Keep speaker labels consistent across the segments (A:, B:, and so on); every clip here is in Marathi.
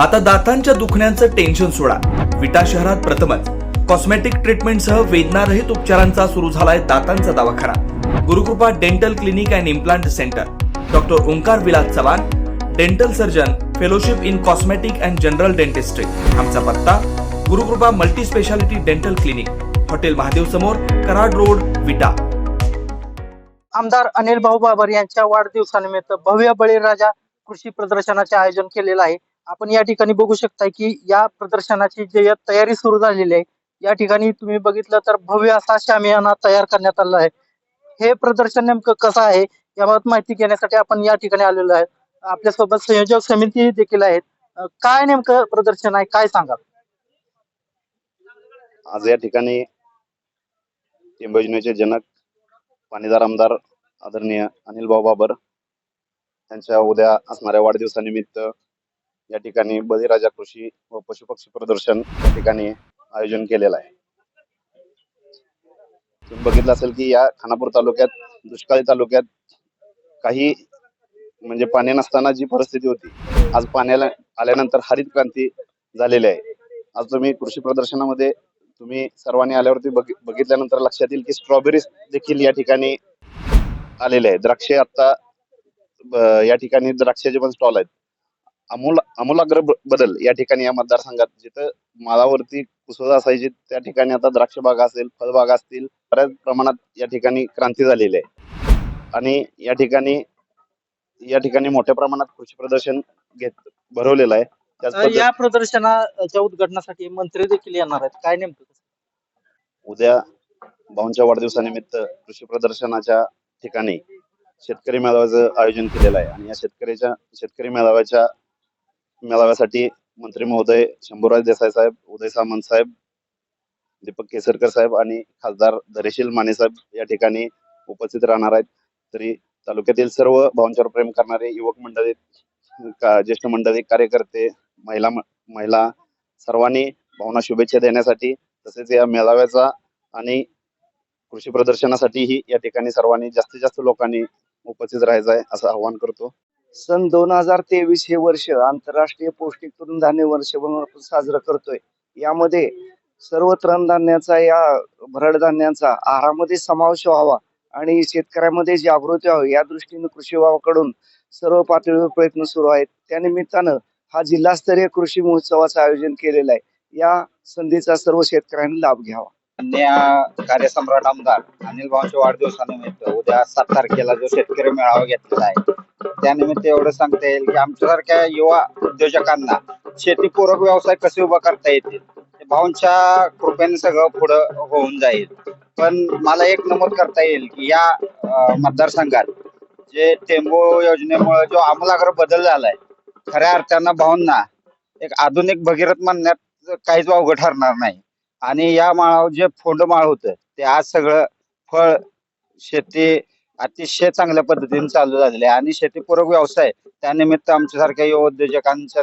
A: आता दातांच्या दुखण्याचं टेन्शन सोडा. विटा शहरात प्रथमच. कॉस्मेटिक ट्रीटमेंटसह वेदनारहित उपचारांचा सुरू झालाय दातांचा दवाखाना. Gurukrupa dental clinic and implant centre doctor Omkar Vilas Chavan dental surgeon fellowship in cosmetic and general dentistry आमचा पत्ता Gurukrupa multi speciality dental clinic hotel Mahadev समोर कराड रोड विटा.
B: आमदार अनिल भाऊ बाबर यांच्या वाढदिवसानिमित्त भव्य बळीराजा कृषी प्रदर्शनाचे आयोजन केलेलं आहे. आपण या ठिकाणी बघू शकता की या प्रदर्शनाची जे तयारी सुरू झालेली आहे या ठिकाणी तुम्ही बघितलं तर भव्य असा शामियाना तयार करण्यात आला आहे. हे प्रदर्शन नेमकं कसं आहे याबाबत माहिती घेण्यासाठी आपण या ठिकाणी आलेलो आहे. आपल्यासोबत संयोजक समिती देखील आहेत. काय नेमकं प्रदर्शन आहे काय सांगा
C: आज या ठिकाणी टिंब योजनेचे जनक पाणीदार आमदार आदरणीय अनिल भाऊ बाबर यांच्या उद्या असणाऱ्या वाढदिवसानिमित्त या ठिकाणी बळीराजा कृषी व पशुपक्षी प्रदर्शन या ठिकाणी आयोजन केलेलं आहे. तुम्ही बघितलं असेल की या खानापूर तालुक्यात दुष्काळी तालुक्यात काही म्हणजे पाणी नसताना जी परिस्थिती होती आज पाण्याला आल्यानंतर हरित क्रांती झालेली आहे. आज तुम्ही कृषी प्रदर्शनामध्ये तुम्ही सर्वांनी आल्यावरती बघितल्यानंतर लक्षात येईल की स्ट्रॉबेरीज देखील या ठिकाणी आलेले आहे द्राक्षे आता या ठिकाणी द्राक्षाचे पण स्टॉल आहेत. अमूल अमूलाग्र बदल या ठिकाणी या मतदारसंघात जिथं माळावरती कुसळ असायची त्या ठिकाणी आता द्राक्ष बागा असेल फळबागा असतील बऱ्याच प्रमाणात या ठिकाणी क्रांती झालेली आहे. आणि या ठिकाणी या ठिकाणी मोठ्या प्रमाणात कृषी प्रदर्शन घेत भरवलेलं आहे. त्याच
B: या प्रदर्शनाच्या उद्घाटनासाठी मंत्री देखील येणार आहेत. काय नेमकं?
C: उद्या भाऊंच्या वाढदिवसानिमित्त कृषी प्रदर्शनाच्या ठिकाणी शेतकरी मेळाव्याचं आयोजन केलेलं आहे. आणि या शेतकऱ्याच्या शेतकरी मेळाव्याच्या मेळाव्यासाठी मंत्री महोदय शंभूराज देसाई साहेब उदय सामंत साहेब दीपक केसरकर साहेब आणि खासदार धरेशील माने साहेब या ठिकाणी उपस्थित राहणार आहेत. तरी तालुक्यातील सर्व भावांच्यावर प्रेम करणारे युवक मंडळी ज्येष्ठ मंडळी कार्यकर्ते महिला महिला सर्वांनी भावना शुभेच्छा देण्यासाठी तसेच या मेळाव्याचा आणि कृषी प्रदर्शनासाठीही या ठिकाणी सर्वांनी जास्तीत जास्त लोकांनी उपस्थित राहायचं आहे असं आवाहन करतो.
D: सन दोन हजार तेवीस हे वर्ष आंतरराष्ट्रीय पौष्टिक तृणधान्य वर्ष म्हणून आपण साजरं करतोय. यामध्ये सर्व तृणधान्याचा या भरडधान्याचा आहारामध्ये समावेश व्हावा आणि शेतकऱ्यामध्ये जागृती व्हावी. या दृष्टीने कृषी विभागाकडून सर्व पातळीवर प्रयत्न सुरू आहेत. त्या निमित्तानं हा जिल्हास्तरीय कृषी महोत्सवाचं आयोजन केलेलं आहे. या संधीचा सर्व शेतकऱ्यांनी लाभ घ्यावा.
E: मान्य कार्यसम्राट आमदार अनिल भाऊंच्या वाढदिवसानिमित्त उद्या सात तारखेला जो शेतकरी मेळावा घेतलेला आहे त्यानिमित्त एवढं सांगता येईल की आमच्यासारख्या युवा उद्योजकांना शेतीपूरक व्यवसाय कसे उभा करता येतील भाऊंच्या कृपेने सगळं पुढं होऊन जाईल. पण मला एक नमूद करता येईल की या मतदारसंघात जे टेंबू योजनेमुळे जो आमूलाग्र बदल झालाय खऱ्या अर्थानं भाऊंना एक आधुनिक भगीरथ म्हणण्यात काहीच वावगं ठरणार नाही. आणि या माळावर जे फोंड माळ होतं ते आज सगळं फळ शेती अतिशय चांगल्या पद्धतीने चालू झालेले आहे. आणि शेतीपूरक व्यवसाय त्यानिमित्त आमच्यासारख्या युवा उद्योजकांच्या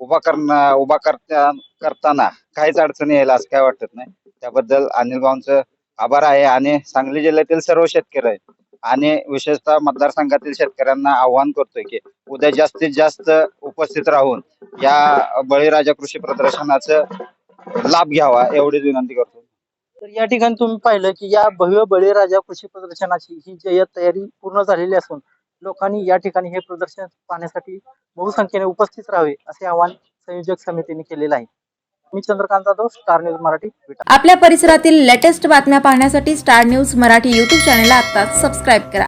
E: उभा करणं उभा करता करताना काहीच अडचणी यायला असं काय वाटत नाही. त्याबद्दल अनिल भाऊंचं आभार आहे. आणि सांगली जिल्ह्यातील सर्व शेतकरी आणि विशेषतः मतदारसंघातील शेतकऱ्यांना आव्हान करतोय की उद्या जास्तीत जास्त उपस्थित राहून या बळीराजा कृषी प्रदर्शनाचं लाभ घ्यावा एवढीच विनंती करतो.
B: तर या ठिकाणी तुम्ही पाहिलं की या भव्य बळीराजा कृषी प्रदर्शनाची ही जय्यत तयारी पूर्ण झालेली असून लोकांनी या ठिकाणी हे प्रदर्शन पाहण्यासाठी बहुसंख्येने उपस्थित राहावे असे आवाहन संयोजक समितीने केलेलं आहे. मी चंद्रकांत जाधव स्टार न्यूज मराठी
F: आपल्या परिसरातील लेटेस्ट बातम्या पाहण्यासाठी Star News Marathi YouTube channel आता सबस्क्राईब करा.